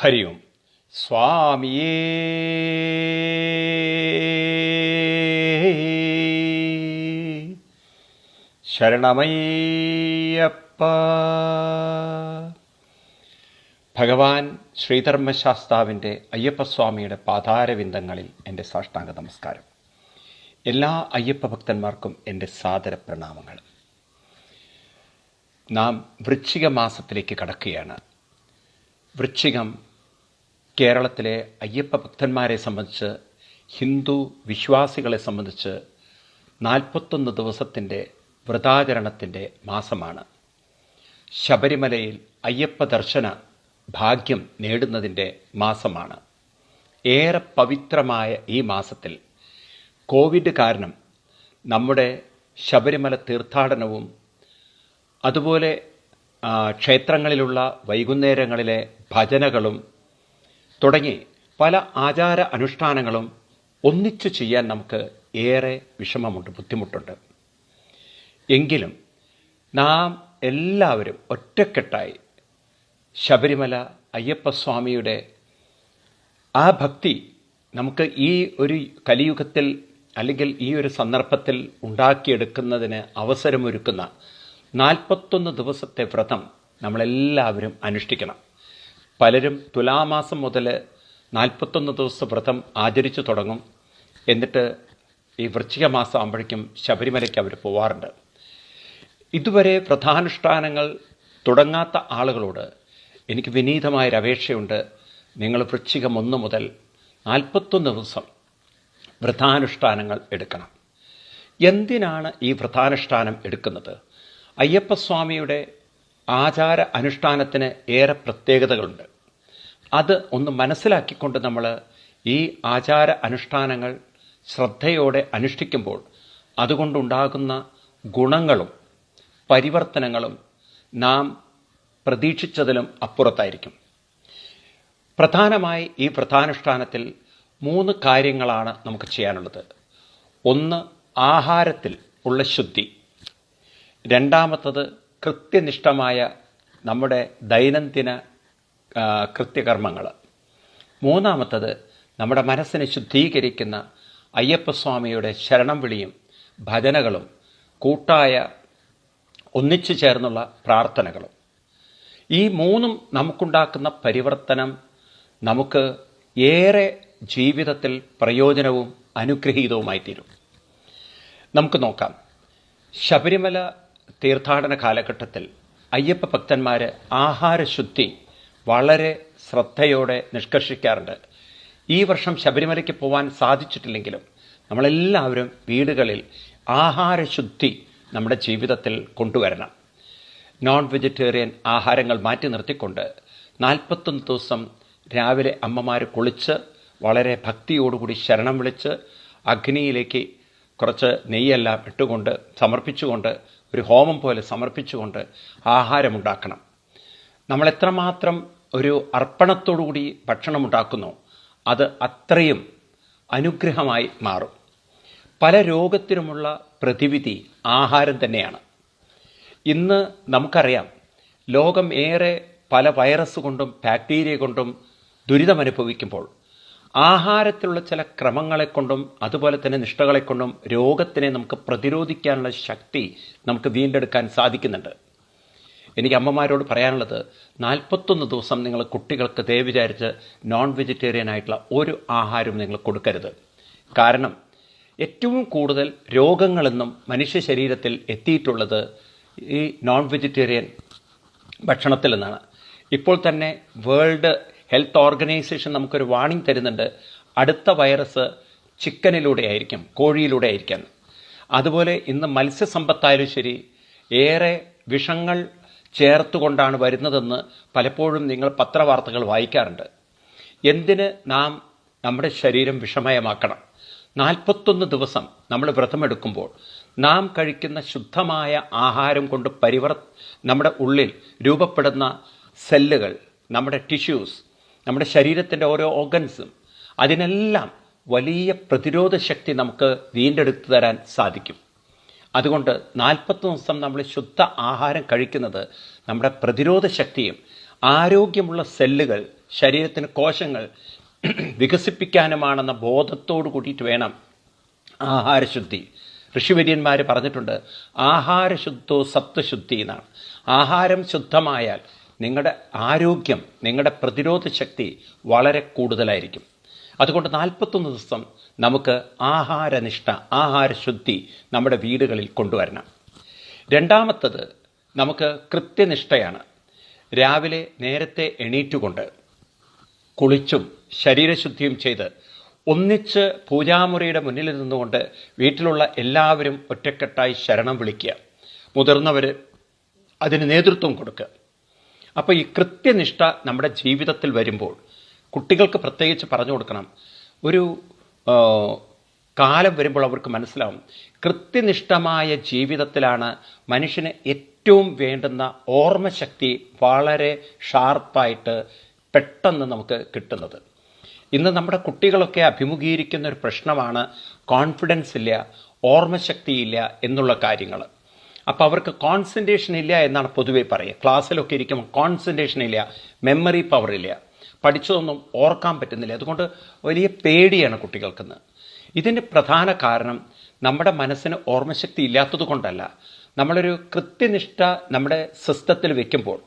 ഹരി ഓം. സ്വാമിയേ. ശരണമയ്യപ്പ. ഭഗവാൻ ശ്രീധർമ്മശാസ്താവിന്റെ അയ്യപ്പസ്വാമിയുടെ പാതാരവിന്ദങ്ങളിൽ എന്റെ സാഷ്ടാംഗ നമസ്കാരം. എല്ലാ അയ്യപ്പ ഭക്തന്മാർക്കും എന്റെ സാദര പ്രണാമങ്ങൾ. നാം വൃശ്ചിക മാസത്തിലേക്ക് കടക്കുകയാണ്. വൃശ്ചികം കേരളത്തിലെ അയ്യപ്പ ഭക്തന്മാരെ സംബന്ധിച്ച് ഹിന്ദു വിശ്വാസികളെ സംബന്ധിച്ച് നാൽപ്പത്തൊന്ന് ദിവസത്തിന്റെ വ്രതാചരണത്തിന്റെ മാസമാണ്. ശബരിമലയിൽ അയ്യപ്പ ദർശന ഭാഗ്യം നേടുന്നതിന്റെ മാസമാണ്. ഏറെ പവിത്രമായ ഈ മാസത്തിൽ കോവിഡ് കാരണം നമ്മുടെ ശബരിമല തീർത്ഥാടനവും അതുപോലെ ക്ഷേത്രങ്ങളിലുള്ള വൈകുന്നേരങ്ങളിലെ ഭജനകളും തുടങ്ങി പല ആചാര അനുഷ്ഠാനങ്ങളും ഒന്നിച്ചു ചെയ്യാൻ നമുക്ക് ഏറെ വിഷമമുണ്ട് ബുദ്ധിമുട്ടുണ്ട്. എങ്കിലും നാം എല്ലാവരും ഒറ്റക്കെട്ടായി ശബരിമല അയ്യപ്പസ്വാമിയുടെ ആ ഭക്തി നമുക്ക് ഈ ഒരു കലിയുഗത്തിൽ അല്ലെങ്കിൽ ഈ ഒരു സന്ദർഭത്തിൽ ഉണ്ടാക്കിയെടുക്കുന്നതിന് അവസരമൊരുക്കുന്ന നാൽപ്പത്തൊന്ന് ദിവസത്തെ വ്രതം നമ്മളെല്ലാവരും അനുഷ്ഠിക്കണം. പലരും തുലാമാസം മുതൽ നാൽപ്പത്തൊന്ന് ദിവസം വ്രതം ആചരിച്ചു തുടങ്ങും. എന്നിട്ട് ഈ വൃശ്ചിക മാസം ആകുമ്പോഴേക്കും ശബരിമലയ്ക്ക് അവർ പോവാറുണ്ട്. ഇതുവരെ വ്രതാനുഷ്ഠാനങ്ങൾ തുടങ്ങാത്ത ആളുകളോട് എനിക്ക് വിനീതമായൊരു അപേക്ഷയുണ്ട്. നിങ്ങൾ വൃശ്ചികം ഒന്ന് മുതൽ നാൽപ്പത്തൊന്ന് ദിവസം വ്രതാനുഷ്ഠാനങ്ങൾ എടുക്കണം. എന്തിനാണ് ഈ വ്രതാനുഷ്ഠാനം എടുക്കുന്നത്? അയ്യപ്പസ്വാമിയുടെ ആചാര അനുഷ്ഠാനത്തിന് ഏറെ പ്രത്യേകതകളുണ്ട്. അത് ഒന്ന് മനസ്സിലാക്കിക്കൊണ്ട് നമ്മൾ ഈ ആചാര അനുഷ്ഠാനങ്ങൾ ശ്രദ്ധയോടെ അനുഷ്ഠിക്കുമ്പോൾ അതുകൊണ്ടുണ്ടാകുന്ന ഗുണങ്ങളും പരിവർത്തനങ്ങളും നാം പ്രതീക്ഷിച്ചതിലും അപ്പുറത്തായിരിക്കും. പ്രധാനമായി ഈ പ്രധാനുഷ്ഠാനത്തിൽ മൂന്ന് കാര്യങ്ങളാണ് നമുക്ക് ചെയ്യാനുള്ളത്. ഒന്ന് ആഹാരത്തിൽ ഉള്ള ശുദ്ധി. രണ്ടാമത്തത് കൃത്യനിഷ്ഠമായ നമ്മുടെ ദൈനംദിന കൃത്യകർമ്മങ്ങൾ. മൂന്നാമത്തത് നമ്മുടെ മനസ്സിനെ ശുദ്ധീകരിക്കുന്ന അയ്യപ്പസ്വാമിയുടെ ശരണം വിളിയും ഭജനകളും കൂട്ടായ ഒന്നിച്ചു ചേർന്നുള്ള പ്രാർത്ഥനകളും. ഈ മൂന്നും നമുക്കുണ്ടാക്കുന്ന പരിവർത്തനം നമുക്ക് ഏറെ ജീവിതത്തിൽ പ്രയോജനവും അനുഗ്രഹീതവുമായി തീരും നമുക്ക് നോക്കാം. ശബരിമല തീർത്ഥാടന കാലഘട്ടത്തിൽ അയ്യപ്പ ഭക്തന്മാർ ആഹാരശുദ്ധി വളരെ ശ്രദ്ധയോടെ നിഷ്കർഷിക്കാറുണ്ട്. ഈ വർഷം ശബരിമലയ്ക്ക് പോകാൻ സാധിച്ചിട്ടില്ലെങ്കിലും നമ്മളെല്ലാവരും വീടുകളിൽ ആഹാരശുദ്ധി നമ്മുടെ ജീവിതത്തിൽ കൊണ്ടുവരണം. നോൺ വെജിറ്റേറിയൻ ആഹാരങ്ങൾ മാറ്റി നിർത്തിക്കൊണ്ട് നാൽപ്പത്തൊന്ന് ദിവസം രാവിലെ അമ്മമാർ കുളിച്ച് വളരെ ഭക്തിയോടുകൂടി ശരണം വിളിച്ച് അഗ്നിയിലേക്ക് കുറച്ച് നെയ്യെല്ലാം ഇട്ടുകൊണ്ട് സമർപ്പിച്ചുകൊണ്ട് ഒരു ഹോമം പോലെ സമർപ്പിച്ചുകൊണ്ട് ആഹാരമുണ്ടാക്കണം. നമ്മൾ എത്രമാത്രം ഒരു അർപ്പണത്തോടുകൂടി ഭക്ഷണം ഉണ്ടാക്കുന്നു അത് അത്രയും അനുഗ്രഹമായി മാറും. പല രോഗത്തിനുമുള്ള പ്രതിവിധി ആഹാരം തന്നെയാണ്. ഇന്ന് നമുക്കറിയാം ലോകം ഏറെ പല വൈറസ് കൊണ്ടും ബാക്ടീരിയ കൊണ്ടും ദുരിതമനുഭവിക്കുമ്പോൾ ആഹാരത്തിലുള്ള ചില ക്രമങ്ങളെ കൊണ്ടും അതുപോലെ തന്നെ നിഷ്ഠകളെ കൊണ്ടും രോഗത്തിനെ നമുക്ക് പ്രതിരോധിക്കാനുള്ള ശക്തി നമുക്ക് വീണ്ടെടുക്കാൻ സാധിക്കുന്നുണ്ട്. എനിക്ക് അമ്മമാരോട് പറയാനുള്ളത് നാൽപ്പത്തൊന്ന് ദിവസം നിങ്ങൾ കുട്ടികൾക്ക് ദയ വിചാരിച്ച് നോൺ വെജിറ്റേറിയൻ ആയിട്ടുള്ള ഒരു ആഹാരവും നിങ്ങൾ കൊടുക്കരുത്. കാരണം ഏറ്റവും കൂടുതൽ രോഗങ്ങളെന്നും മനുഷ്യ ശരീരത്തിൽ എത്തിയിട്ടുള്ളത് ഈ നോൺ വെജിറ്റേറിയൻ ഭക്ഷണത്തിൽ നിന്നാണ് ഇപ്പോൾ തന്നെ വേൾഡ് ഹെൽത്ത് ഓർഗനൈസേഷൻ നമുക്കൊരു വാണിംഗ് തരുന്നുണ്ട്. അടുത്ത വൈറസ് ചിക്കനിലൂടെ ആയിരിക്കും കോഴിയിലൂടെ ആയിരിക്കാം. അതുപോലെ ഇന്ന് മത്സ്യസമ്പത്തായാലും ശരി ഏറെ വിഷങ്ങൾ ചേർത്തുകൊണ്ടാണ് വരുന്നതെന്ന് പലപ്പോഴും നിങ്ങൾ പത്രവാർത്തകൾ വായിക്കാറുണ്ട്. എന്തിന് നാം നമ്മുടെ ശരീരം വിഷമയമാക്കണം? നാൽപ്പത്തൊന്ന് ദിവസം നമ്മൾ വ്രതമെടുക്കുമ്പോൾ നാം കഴിക്കുന്ന ശുദ്ധമായ ആഹാരം കൊണ്ട് പരിവർ നമ്മുടെ ഉള്ളിൽ രൂപപ്പെടുന്ന സെല്ലുകൾ നമ്മുടെ ടിഷ്യൂസ് നമ്മുടെ ശരീരത്തിന്റെ ഓരോ ഓർഗൻസും അതിനെല്ലാം വലിയ പ്രതിരോധ ശക്തി നമുക്ക് വീണ്ടെടുത്തു തരാൻ സാധിക്കും. അതുകൊണ്ട് നാൽപ്പത്തി ദിവസം നമ്മൾ ശുദ്ധ ആഹാരം കഴിക്കുന്നത് നമ്മുടെ പ്രതിരോധ ശക്തിയും ആരോഗ്യമുള്ള സെല്ലുകൾ ശരീരത്തിന് കോശങ്ങൾ വികസിപ്പിക്കാനുമാണെന്ന ബോധത്തോടു കൂടിയിട്ട് വേണം ആഹാരശുദ്ധി. ഋഷിവര്യന്മാർ പറഞ്ഞിട്ടുണ്ട് ആഹാരശുദ്ധോ സത്വശുദ്ധി എന്നാണ്. ആഹാരം ശുദ്ധമായാൽ നിങ്ങളുടെ ആരോഗ്യം നിങ്ങളുടെ പ്രതിരോധ ശക്തി വളരെ കൂടുതലായിരിക്കും. അതുകൊണ്ട് നാൽപ്പത്തൊന്ന് ദിവസം നമുക്ക് ആഹാരനിഷ്ഠ ആഹാരശുദ്ധി നമ്മുടെ വീടുകളിൽ കൊണ്ടുവരണം. രണ്ടാമത്തത് നമുക്ക് കൃത്യനിഷ്ഠയാണ്. രാവിലെ നേരത്തെ എണീറ്റുകൊണ്ട് കുളിച്ചും ശരീരശുദ്ധിയും ചെയ്ത് ഒന്നിച്ച് പൂജാമുറിയുടെ മുന്നിൽ നിന്നുകൊണ്ട് വീട്ടിലുള്ള എല്ലാവരും ഒറ്റക്കെട്ടായി ശരണം വിളിക്കുക. മുതിർന്നവർ അതിന് നേതൃത്വം കൊടുക്കുക. അപ്പോൾ ഈ കൃത്യനിഷ്ഠ നമ്മുടെ ജീവിതത്തിൽ വരുമ്പോൾ കുട്ടികൾക്ക് പ്രത്യേകിച്ച് പറഞ്ഞു കൊടുക്കണം. ഒരു കാലം വരുമ്പോൾ അവർക്ക് മനസ്സിലാവും. കൃത്യനിഷ്ഠമായ ജീവിതത്തിലാണ് മനുഷ്യന് ഏറ്റവും വേണ്ടുന്ന ഓർമ്മശക്തി വളരെ ഷാർപ്പായിട്ട് പെട്ടെന്ന് നമുക്ക് കിട്ടുന്നത്. ഇന്ന് നമ്മുടെ കുട്ടികളൊക്കെ അഭിമുഖീകരിക്കുന്ന ഒരു പ്രശ്നമാണ് കോൺഫിഡൻസ് ഇല്ല ഓർമ്മശക്തിയില്ല എന്നുള്ള കാര്യങ്ങൾ അപ്പോൾ അവർക്ക് കോൺസെൻട്രേഷൻ ഇല്ല എന്നാണ് പൊതുവേ പറയുക. ക്ലാസ്സിലൊക്കെ ഇരിക്കുമ്പോൾ കോൺസെൻട്രേഷൻ ഇല്ല മെമ്മറി പവർ ഇല്ല. പഠിച്ചതൊന്നും ഓർക്കാൻ പറ്റുന്നില്ല. അതുകൊണ്ട് വലിയ പേടിയാണ് കുട്ടികൾക്കെന്ന്. ഇതിന്റെ പ്രധാന കാരണം നമ്മുടെ മനസ്സിന് ഓർമ്മശക്തി ഇല്ലാത്തത് കൊണ്ടല്ല. നമ്മളൊരു കൃത്യനിഷ്ഠ നമ്മുടെ സിസ്റ്റത്തിൽ വെക്കുമ്പോൾ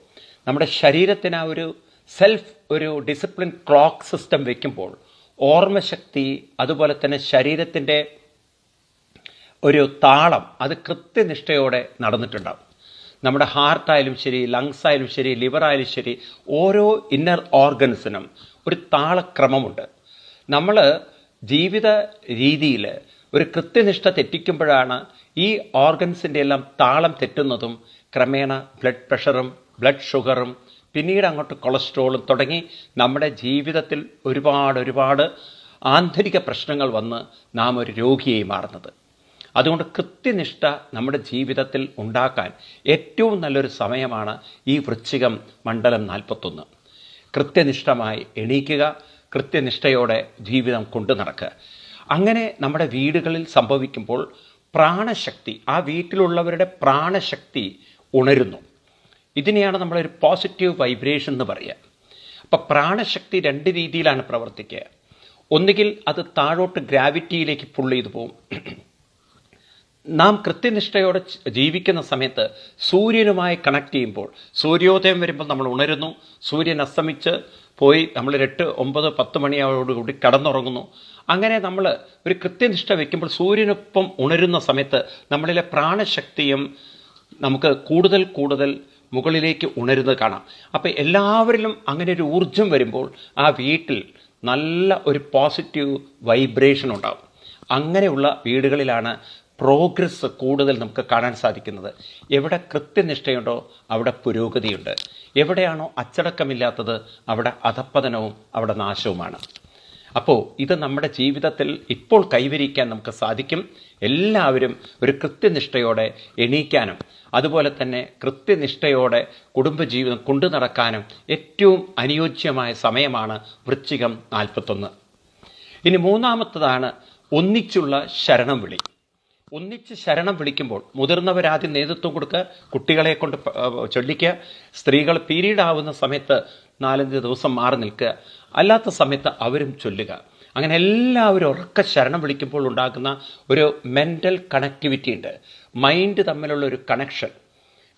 നമ്മുടെ ശരീരത്തിന് ആ ഒരു സെൽഫ് ഒരു ഡിസിപ്ലിൻ ക്ലോക്ക് സിസ്റ്റം വെക്കുമ്പോൾ ഓർമ്മശക്തി അതുപോലെ തന്നെ ശരീരത്തിന്റെ ഒരു താളം അത് കൃത്യനിഷ്ഠയോടെ നടന്നിട്ടുണ്ടാവും. നമ്മുടെ ഹാർട്ടായാലും ശരി ലങ്സ് ആയാലും ശരി ലിവറായാലും ശരി ഓരോ ഇന്നർ ഓർഗൻസിനും ഒരു താളക്രമമുണ്ട്. നമ്മൾ ജീവിത രീതിയിൽ ഒരു കൃത്യനിഷ്ഠ തെറ്റിക്കുമ്പോഴാണ് ഈ ഓർഗൻസിന്റെ എല്ലാം താളം തെറ്റുന്നതും ക്രമേണ ബ്ലഡ് പ്രഷറും ബ്ലഡ് ഷുഗറും പിന്നീട് അങ്ങോട്ട് കൊളസ്ട്രോളും തുടങ്ങി നമ്മുടെ ജീവിതത്തിൽ ഒരുപാട് ഒരുപാട് ആന്തരിക പ്രശ്നങ്ങൾ വന്ന് നാം ഒരു രോഗിയായി മാറുന്നത്. അതുകൊണ്ട് കൃത്യനിഷ്ഠ നമ്മുടെ ജീവിതത്തിൽ ഉണ്ടാക്കാൻ ഏറ്റവും നല്ലൊരു സമയമാണ് ഈ വൃശ്ചികം മണ്ഡലം നാൽപ്പത്തൊന്ന്. കൃത്യനിഷ്ഠമായി എണീക്കുക കൃത്യനിഷ്ഠയോടെ ജീവിതം കൊണ്ടു നടക്കുക. അങ്ങനെ നമ്മുടെ വീടുകളിൽ സംഭവിക്കുമ്പോൾ പ്രാണശക്തി ആ വീട്ടിലുള്ളവരുടെ പ്രാണശക്തി ഉണരുന്നു. ഇതിനെയാണ് നമ്മളൊരു പോസിറ്റീവ് വൈബ്രേഷൻ എന്ന് പറയുക. അപ്പം പ്രാണശക്തി രണ്ട് രീതിയിലാണ് പ്രവർത്തിക്കുക. ഒന്നുകിൽ അത് താഴോട്ട് ഗ്രാവിറ്റിയിലേക്ക് പുള്ളി ചെയ്തു പോകും നാം കൃത്യനിഷ്ഠയോടെ ജീവിക്കുന്ന സമയത്ത് സൂര്യനുമായി കണക്ട് ചെയ്യുമ്പോൾ സൂര്യോദയം വരുമ്പോൾ നമ്മൾ ഉണരുന്നു. സൂര്യൻ അസ്തമിച്ച് പോയി നമ്മൾ എട്ട് ഒമ്പത് പത്ത് മണിയോടുകൂടി കടന്നുറങ്ങുന്നു. അങ്ങനെ നമ്മൾ ഒരു കൃത്യനിഷ്ഠ വയ്ക്കുമ്പോൾ സൂര്യനൊപ്പം ഉണരുന്ന സമയത്ത് നമ്മളിലെ പ്രാണശക്തിയും നമുക്ക് കൂടുതൽ കൂടുതൽ മുകളിലേക്ക് ഉണരുന്നത് കാണാം. അപ്പോൾ എല്ലാവരിലും അങ്ങനെ ഒരു ഊർജം വരുമ്പോൾ ആ വീട്ടിൽ നല്ല ഒരു പോസിറ്റീവ് വൈബ്രേഷൻ ഉണ്ടാകും അങ്ങനെയുള്ള വീടുകളിലാണ് പ്രോഗ്രസ് കൂടുതൽ നമുക്ക് കാണാൻ സാധിക്കുന്നത്. എവിടെ കൃത്യനിഷ്ഠയുണ്ടോ അവിടെ പുരോഗതിയുണ്ട്. എവിടെയാണോ അച്ചടക്കമില്ലാത്തത് അവിടെ അധപ്പതനവും അവിടെ നാശവുമാണ്. അപ്പോൾ ഇത് നമ്മുടെ ജീവിതത്തിൽ ഇപ്പോൾ കൈവരിക്കാൻ നമുക്ക് സാധിക്കും. എല്ലാവരും ഒരു കൃത്യനിഷ്ഠയോടെ എണീക്കാനും അതുപോലെ തന്നെ കൃത്യനിഷ്ഠയോടെ കുടുംബജീവിതം കൊണ്ടു നടക്കാനും ഏറ്റവും അനുയോജ്യമായ സമയമാണ് വൃശ്ചികം നാൽപ്പത്തൊന്ന്. ഇനി മൂന്നാമത്തതാണ് ഒന്നിച്ചുള്ള ശരണം വിളി ഒന്നിച്ച് ശരണം വിളിക്കുമ്പോൾ മുതിർന്നവരാദ്യം നേതൃത്വം കൊടുക്കുക കുട്ടികളെ കൊണ്ട് ചൊല്ലിക്കുക സ്ത്രീകൾ പീരീഡ് ആവുന്ന സമയത്ത് നാലഞ്ച് ദിവസം മാറി നിൽക്കുക. അല്ലാത്ത സമയത്ത് അവരും ചൊല്ലുക. അങ്ങനെ എല്ലാവരും ഉറക്ക ശരണം വിളിക്കുമ്പോൾ ഉണ്ടാകുന്ന ഒരു മെന്റൽ കണക്ടിവിറ്റി ഉണ്ട്. മൈൻഡ് തമ്മിലുള്ള ഒരു കണക്ഷൻ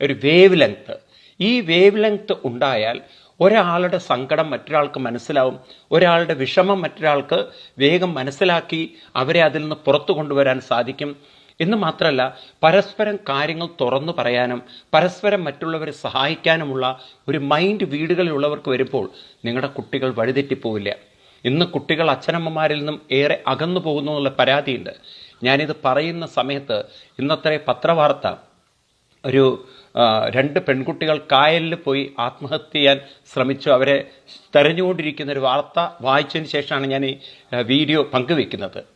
ഒരു വേവ് ലെങ്ത്ത് ഈ വേവ് ലെങ്ത്ത് ഉണ്ടായാൽ ഒരാളുടെ സങ്കടം മറ്റൊരാൾക്ക് മനസ്സിലാവും. ഒരാളുടെ വിഷമം മറ്റൊരാൾക്ക് വേഗം മനസ്സിലാക്കി അവരെ അതിൽ നിന്ന് പുറത്തു കൊണ്ടുവരാൻ സാധിക്കും. എന്ന് മാത്രമല്ല പരസ്പരം കാര്യങ്ങൾ തുറന്നു പറയാനും പരസ്പരം മറ്റുള്ളവരെ സഹായിക്കാനുമുള്ള ഒരു മൈൻഡ് വീടുകളിലുള്ളവർക്ക് വരുമ്പോൾ നിങ്ങളുടെ കുട്ടികൾ വഴിതെറ്റിപ്പോവില്ല. ഇന്ന് കുട്ടികൾ അച്ഛനമ്മമാരിൽ നിന്നും ഏറെ അകന്നു പോകുന്നു എന്നുള്ള പരാതിയുണ്ട്. ഞാനിത് പറയുന്ന സമയത്ത് ഇന്നത്തെ പത്രവാർത്ത ഒരു രണ്ട് പെൺകുട്ടികൾ കായലിൽ പോയി ആത്മഹത്യ ചെയ്യാൻ ശ്രമിച്ചു. അവരെ തെരഞ്ഞുകൊണ്ടിരിക്കുന്ന ഒരു വാർത്ത വായിച്ചതിന് ശേഷമാണ് ഞാൻ ഈ വീഡിയോ പങ്കുവെക്കുന്നത്.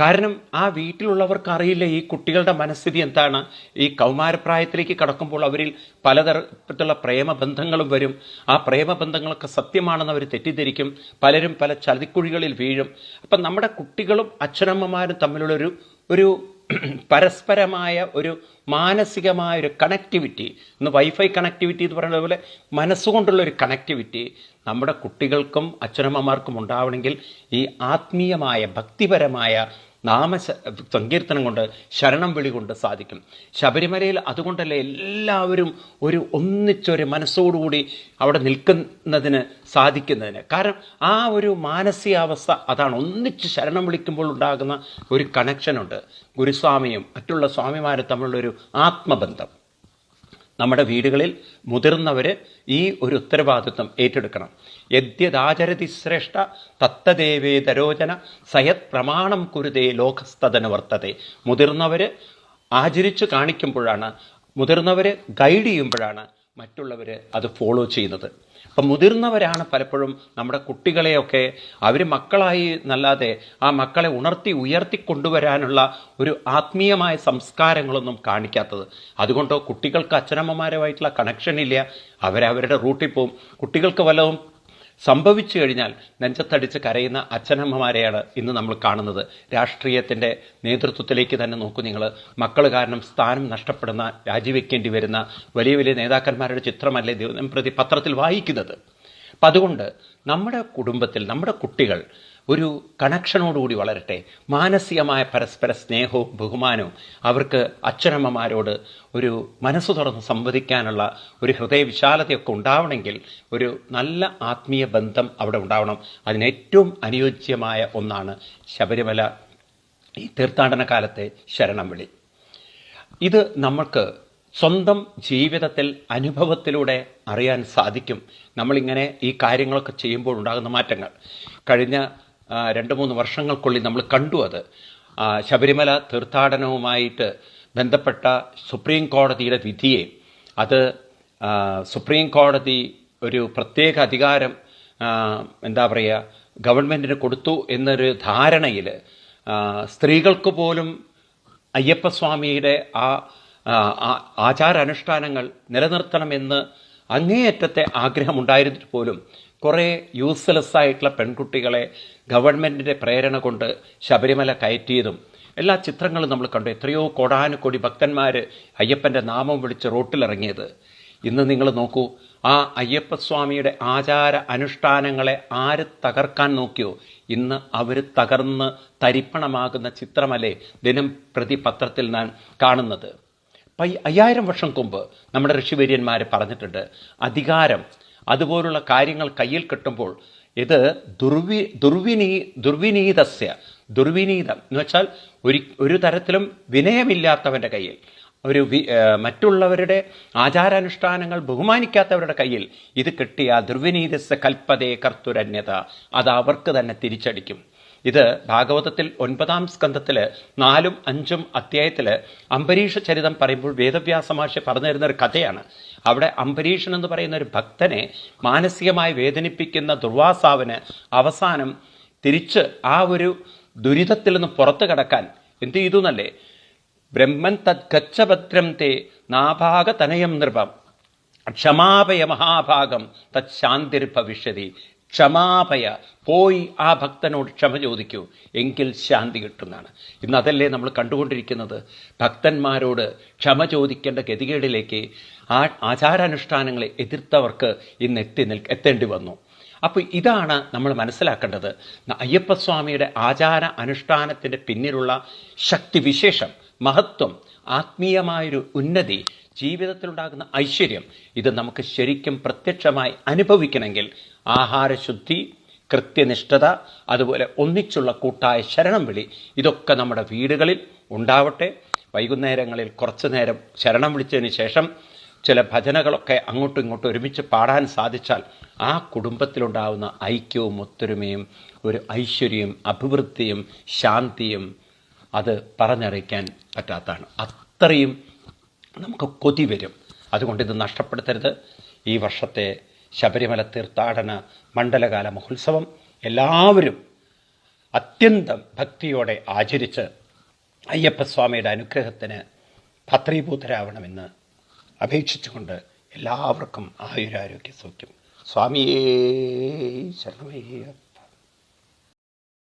കാരണം ആ വീട്ടിലുള്ളവർക്ക് അറിയില്ല ഈ കുട്ടികളുടെ മനസ്ഥിതി എന്താണ്. ഈ കൗമാരപ്രായത്തിലേക്ക് കടക്കുമ്പോൾ അവരിൽ പലതരത്തിലുള്ള പ്രേമബന്ധങ്ങളും വരും. ആ പ്രേമബന്ധങ്ങളൊക്കെ സത്യമാണെന്ന് അവർ തെറ്റിദ്ധരിക്കും. പലരും പല ചതിക്കുഴികളിൽ വീഴും. അപ്പം നമ്മുടെ കുട്ടികളും അച്ഛനമ്മമാരും തമ്മിലുള്ളൊരു ഒരു പരസ്പരമായ ഒരു മാനസികമായ ഒരു കണക്ടിവിറ്റി ഇന്ന് വൈഫൈ കണക്ടിവിറ്റി എന്ന് പറയുന്നത് പോലെ മനസ്സുകൊണ്ടുള്ള ഒരു കണക്ടിവിറ്റി നമ്മുടെ കുട്ടികൾക്കും അച്ഛനമ്മമാർക്കും ഉണ്ടാവണമെങ്കിൽ ഈ ആത്മീയമായ ഭക്തിപരമായ നാമ സങ്കീർത്തനം കൊണ്ട് ശരണം വിളി കൊണ്ട് സാധിക്കും. ശബരിമലയിൽ അതുകൊണ്ടല്ലേ എല്ലാവരും ഒരു ഒന്നിച്ചൊരു മനസ്സോടുകൂടി അവിടെ നിൽക്കുന്നതിന് സാധിക്കുന്നതിന്. കാരണം ആ ഒരു മാനസികാവസ്ഥ അതാണ്. ഒന്നിച്ച് ശരണം വിളിക്കുമ്പോൾ ഉണ്ടാകുന്ന ഒരു കണക്ഷനുണ്ട് ഗുരുസ്വാമിയും മറ്റുള്ള സ്വാമിമാരും തമ്മിലുള്ളൊരു ആത്മബന്ധം. നമ്മുടെ വീടുകളിൽ മുതിർന്നവർ ഈ ഒരു ഉത്തരവാദിത്വം ഏറ്റെടുക്കണം. യദ്യദാചരതി ശ്രേഷ്ഠ തത്തദേവേ ദരോചന സയത് പ്രമാണം കുരുതേ ലോകസ്ഥതന വർത്തതെ. മുതിർന്നവർ ആചരിച്ചു കാണിക്കുമ്പോഴാണ് മുതിർന്നവർ ഗൈഡ് ചെയ്യുമ്പോഴാണ് മറ്റുള്ളവർ അത് ഫോളോ ചെയ്യുന്നത്. അപ്പം മുതിർന്നവരാണ് പലപ്പോഴും നമ്മുടെ കുട്ടികളെയൊക്കെ അവർ മക്കളായി എന്നല്ലാതെ ആ മക്കളെ ഉണർത്തി ഉയർത്തി കൊണ്ടുവരാനുള്ള ഒരു ആത്മീയമായ സംസ്കാരങ്ങളൊന്നും കാണിക്കാത്തത്. അതുകൊണ്ടോ കുട്ടികൾക്ക് അച്ഛനമ്മമാരുമായിട്ടുള്ള കണക്ഷൻ ഇല്ല. അവരവരുടെ റൂട്ടിൽ പോവും. കുട്ടികൾക്ക് വല്ലതും സംഭവിച്ചു കഴിഞ്ഞാൽ നെഞ്ചത്തടിച്ച് കരയുന്ന അച്ഛനമ്മമാരെയാണ് ഇന്ന് നമ്മൾ കാണുന്നത്. രാഷ്ട്രീയത്തിന്റെ നേതൃത്വത്തിലേക്ക് തന്നെ നോക്കൂ നിങ്ങൾ മക്കൾ കാരണം സ്ഥാനം നഷ്ടപ്പെടുന്ന രാജിവെക്കേണ്ടി വരുന്ന വലിയ വലിയ നേതാക്കന്മാരുടെ ചിത്രമല്ലേ ദിവസം പ്രതി പത്രത്തിൽ വായിക്കുന്നത്? അപ്പം അതുകൊണ്ട് നമ്മുടെ കുടുംബത്തിൽ നമ്മുടെ കുട്ടികൾ ഒരു കണക്ഷനോടുകൂടി വളരട്ടെ. മാനസികമായ പരസ്പര സ്നേഹവും ബഹുമാനവും അവർക്ക് അച്ഛനമ്മമാരോട് ഒരു മനസ്സ് തുറന്ന് സംവദിക്കാനുള്ള ഒരു ഹൃദയവിശാലതയൊക്കെ ഉണ്ടാവണമെങ്കിൽ ഒരു നല്ല ആത്മീയ ബന്ധം അവിടെ ഉണ്ടാവണം. അതിന് ഏറ്റവും അനുയോജ്യമായ ഒന്നാണ് ശബരിമല ഈ തീർത്ഥാടന കാലത്തെ ശരണം വിളി. ഇത് നമ്മൾക്ക് സ്വന്തം ജീവിതത്തിൽ അനുഭവത്തിലൂടെ അറിയാൻ സാധിക്കും. നമ്മളിങ്ങനെ ഈ കാര്യങ്ങളൊക്കെ ചെയ്യുമ്പോൾ ഉണ്ടാകുന്ന മാറ്റങ്ങൾ. കഴിഞ്ഞ രണ്ട് മൂന്ന് വർഷങ്ങൾക്കുള്ളിൽ നമ്മൾ കണ്ടു അത്. ശബരിമല തീർത്ഥാടനവുമായിട്ട് ബന്ധപ്പെട്ട സുപ്രീം കോടതിയുടെ വിധിയെ അത് സുപ്രീം കോടതി ഒരു പ്രത്യേക അധികാരം എന്താ പറയുക ഗവൺമെന്റിന് കൊടുത്തു എന്നൊരു ധാരണയിൽ സ്ത്രീകൾക്ക് പോലും അയ്യപ്പസ്വാമിയുടെ ആ ആചാരാനുഷ്ഠാനങ്ങൾ നിലനിർത്തണമെന്ന് അങ്ങേയറ്റത്തെ ആഗ്രഹമുണ്ടായിരുന്നിട്ട് പോലും കുറേ യൂസ്ലെസ് ആയിട്ടുള്ള പെൺകുട്ടികളെ ഗവൺമെന്റിന്റെ പ്രേരണ കൊണ്ട് ശബരിമല കയറ്റിയതും എല്ലാ ചിത്രങ്ങളും നമ്മൾ കണ്ടു. എത്രയോ കോടാനുകോടി ഭക്തന്മാർ അയ്യപ്പന്റെ നാമം വിളിച്ച് റോട്ടിലിറങ്ങിയത്. ഇന്ന് നിങ്ങൾ നോക്കൂ ആ അയ്യപ്പസ്വാമിയുടെ ആചാര അനുഷ്ഠാനങ്ങളെ ആര് തകർക്കാൻ നോക്കിയോ? ഇന്ന് അവർ തകർന്ന് തരിപ്പണമാകുന്ന ചിത്രമല്ലേ ദിനം പ്രതി പത്രത്തിൽ ഞാൻ കാണുന്നത്. പൈ അയ്യായിരം വർഷം മുമ്പ് നമ്മുടെ ഋഷിവര്യന്മാർ പറഞ്ഞിട്ടുണ്ട് അധികാരം അതുപോലുള്ള കാര്യങ്ങൾ കയ്യിൽ കിട്ടുമ്പോൾ ഇത് ദുർവി ദുർവിനീ ദുർവിനീതസ്യ. ദുർവിനീതം എന്ന് വെച്ചാൽ ഒരു ഒരു തരത്തിലും വിനയമില്ലാത്തവന്റെ കയ്യിൽ. ഒരു മറ്റുള്ളവരുടെ ആചാരാനുഷ്ഠാനങ്ങൾ ബഹുമാനിക്കാത്തവരുടെ കയ്യിൽ ഇത് കിട്ടിയ ദുർവിനീതസ്യ കൽപ്പതേ കർത്തുരന്യത. അത് അവർക്ക് തന്നെ തിരിച്ചടിക്കും. ഇത് ഭാഗവതത്തിൽ ഒൻപതാം സ്കന്ധത്തിൽ നാലും അഞ്ചും അധ്യായത്തിൽ അംബരീഷ ചരിതം പറയുമ്പോൾ വേദവ്യാസമാഷി പറഞ്ഞു തരുന്ന ഒരു കഥയാണ്. അവിടെ അംബരീഷൻ എന്ന് പറയുന്ന ഒരു ഭക്തനെ മാനസികമായി വേദനിപ്പിക്കുന്ന ദുർവാസാവിന് അവസാനം തിരിച്ച് ആ ഒരു ദുരിതത്തിൽ നിന്ന് പുറത്തു കടക്കാൻ എന്ത് ചെയ്തു എന്നല്ലേ? ബ്രഹ്മൻ തത് ഗച്ഛഭദ്രം തേ നാഭാഗതനയം നൃപം. ക്ഷമാപയ മഹാഭാഗം തത് ശാന്തിർ ഭവിഷ്യതി. ക്ഷമാപയ പോയി ആ ഭക്തനോട് ക്ഷമ ചോദിക്കൂ. എങ്കിൽ ശാന്തി കിട്ടുന്നതാണ്. ഇന്ന് അതല്ലേ നമ്മൾ കണ്ടുകൊണ്ടിരിക്കുന്നത്? ഭക്തന്മാരോട് ക്ഷമ ചോദിക്കേണ്ട ഗതികേടിലേക്ക് ആ ആചാരാനുഷ്ഠാനങ്ങളെ എതിർത്തവർക്ക് ഇന്ന് എത്തി നിൽ എത്തേണ്ടി വന്നു. അപ്പോൾ ഇതാണ് നമ്മൾ മനസ്സിലാക്കേണ്ടത്. അയ്യപ്പസ്വാമിയുടെ ആചാര അനുഷ്ഠാനത്തിന്റെ പിന്നിലുള്ള ശക്തിവിശേഷം മഹത്വം ആത്മീയമായൊരു ഉന്നതി ജീവിതത്തിലുണ്ടാകുന്ന ഐശ്വര്യം ഇത് നമുക്ക് ശരിക്കും പ്രത്യക്ഷമായി അനുഭവിക്കണമെങ്കിൽ ആഹാരശുദ്ധി കൃത്യനിഷ്ഠത അതുപോലെ ഒന്നിച്ചുള്ള കൂട്ടായ ശരണം വിളി ഇതൊക്കെ നമ്മുടെ വീടുകളിൽ ഉണ്ടാവട്ടെ. വൈകുന്നേരങ്ങളിൽ കുറച്ചു നേരം ശരണം വിളിച്ചതിന് ശേഷം ചില ഭജനകളൊക്കെ അങ്ങോട്ടും ഇങ്ങോട്ടും ഒരുമിച്ച് പാടാൻ സാധിച്ചാൽ ആ കുടുംബത്തിലുണ്ടാവുന്ന ഐക്യവും ഒത്തൊരുമയും ഒരു ഐശ്വര്യവും അഭിവൃദ്ധിയും ശാന്തിയും അത് പറഞ്ഞറിയിക്കാൻ പറ്റാത്തതാണ്. അത്രയും നമുക്ക് കൊതി വരും. അതുകൊണ്ട് ഇത് നഷ്ടപ്പെടുത്തരുത്. ഈ വർഷത്തെ ശബരിമല തീർത്ഥാടന മണ്ഡലകാല മഹോത്സവം എല്ലാവരും അത്യന്തം ഭക്തിയോടെ ആചരിച്ച് അയ്യപ്പസ്വാമിയുടെ അനുഗ്രഹത്തിന് ഭത്രീഭൂതരാവണമെന്ന് അപേക്ഷിച്ചുകൊണ്ട് എല്ലാവർക്കും ആയുരാരോഗ്യ സൗഖ്യം. സ്വാമിയേ ശരണമയ്യ.